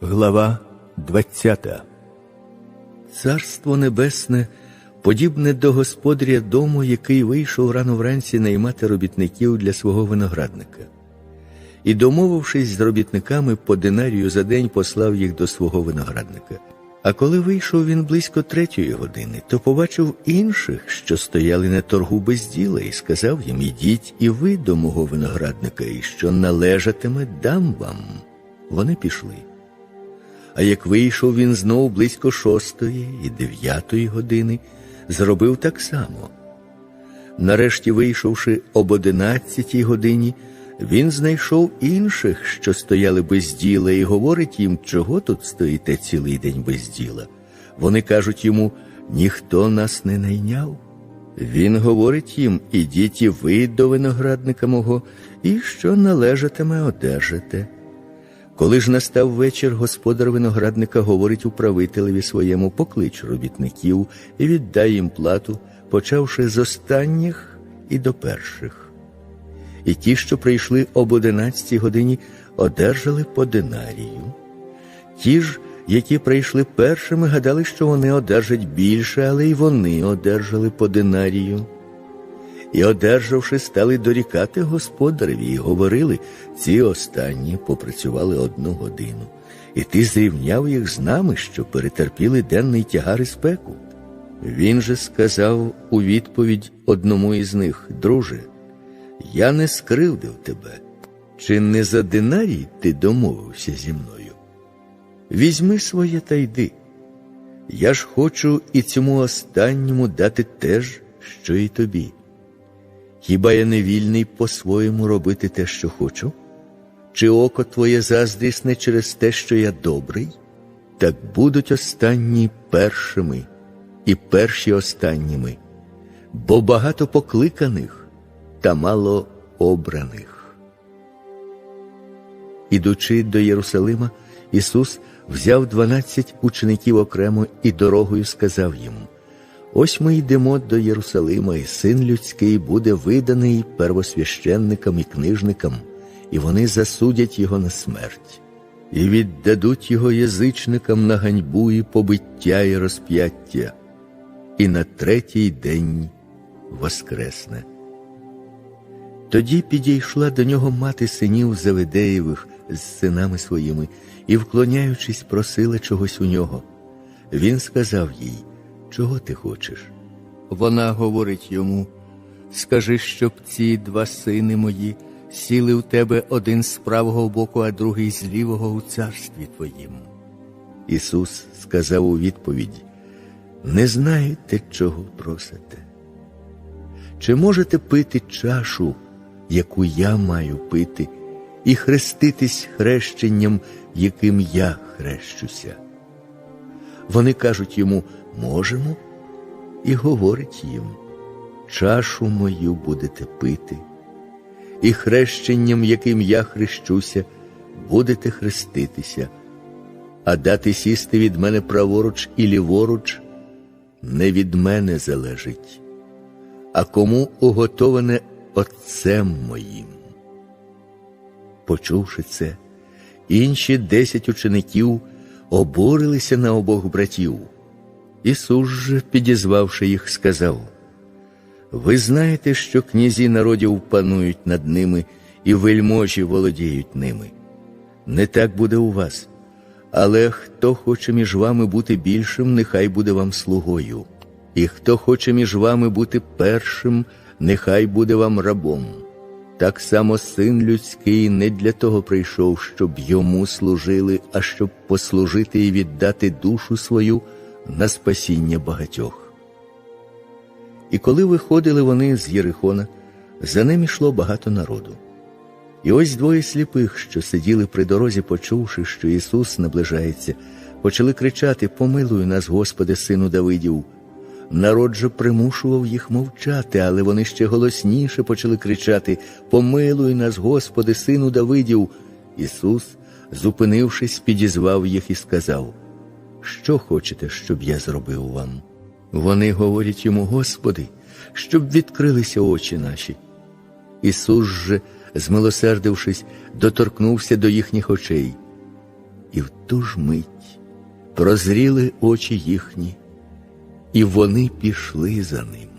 Глава 20 Царство Небесне подібне до господаря дому, який вийшов рано вранці наймати робітників для свого виноградника. І, домовившись з робітниками, по динарію за день послав їх до свого виноградника. А коли вийшов він близько третьої години, то побачив інших, що стояли на торгу без діла, і сказав їм: Ідіть і ви до мого виноградника, і що належатиме, дам вам. Вони пішли. А як вийшов він знов близько шостої і дев'ятої години, зробив так само. Нарешті, вийшовши об одинадцятій годині, він знайшов інших, що стояли без діла, і говорить їм, чого тут стоїте цілий день без діла. Вони кажуть йому, ніхто нас не найняв. Він говорить їм, ідіть і ви до виноградника мого, і що належатиме, одержите. Коли ж настав вечір, господар виноградника говорить управителеві своєму поклич робітників і віддай їм плату, почавши з останніх і до перших. І ті, що прийшли об одинадцятій годині, одержали по динарію. Ті ж, які прийшли першими, гадали, що вони одержать більше, але й вони одержали по динарію і, одержавши, стали дорікати господареві і говорили ці останні попрацювали одну годину, і ти зрівняв їх з нами, що перетерпіли денний тягар і спеку. Він же сказав у відповідь одному із них, друже, я не скривдив тебе, чи не за динарій ти домовився зі мною? Візьми своє та йди. Я ж хочу і цьому останньому дати теж, що і тобі. Хіба я не вільний по-своєму робити те, що хочу? Чи око твоє заздрісне через те, що я добрий? Так будуть останні першими і перші останніми, бо багато покликаних та мало обраних. Ідучи до Єрусалима, Ісус взяв дванадцять учеників окремо і дорогою сказав їм Ось ми йдемо до Єрусалима, і син людський буде виданий первосвященникам і книжникам, і вони засудять його на смерть, і віддадуть його язичникам на ганьбу і побиття і розп'яття, і на третій день воскресне. Тоді підійшла до нього мати синів Заведеєвих з синами своїми і, вклоняючись, просила чогось у нього. Він сказав їй чого ти хочеш? Вона говорить йому, скажи, щоб ці два сини мої сіли в тебе один з правого боку, а другий з лівого у царстві твоїм. Ісус сказав у відповідь: Не знаєте, чого просите? Чи можете пити чашу, яку я маю пити, і хреститись хрещенням, яким я хрещуся? Вони кажуть йому, можемо, і говорить їм, чашу мою будете пити, і хрещенням, яким я хрещуся, будете хреститися, а дати сісти від мене праворуч і ліворуч не від мене залежить, а кому уготоване Отцем моїм. Почувши це, інші десять учеників обурилися на обох братів. Ісус же, підізвавши їх, сказав: Ви знаєте, що князі народів панують над ними і вельможі володіють ними. Не так буде у вас, але хто хоче між вами бути більшим, нехай буде вам слугою, і хто хоче між вами бути першим, нехай буде вам рабом. Так само син людський не для того прийшов, щоб йому служили, а щоб послужити і віддати душу свою на спасіння багатьох. І коли виходили вони з Єрихона, за ним ішло багато народу. І ось двоє сліпих, що сиділи при дорозі, почувши, що Ісус наближається, почали кричати Помилуй нас, Господи, сину Давидів. Народ же примушував їх мовчати, але вони ще голосніше почали кричати Помилуй нас, Господи, сину Давидів. Ісус, зупинившись, підізвав їх і сказав що хочете, щоб я зробив вам? Вони говорять йому, Господи, щоб відкрилися очі наші. Ісус же, змилосердившись, доторкнувся до їхніх очей. і в ту ж мить прозріли очі їхні, і вони пішли за ним.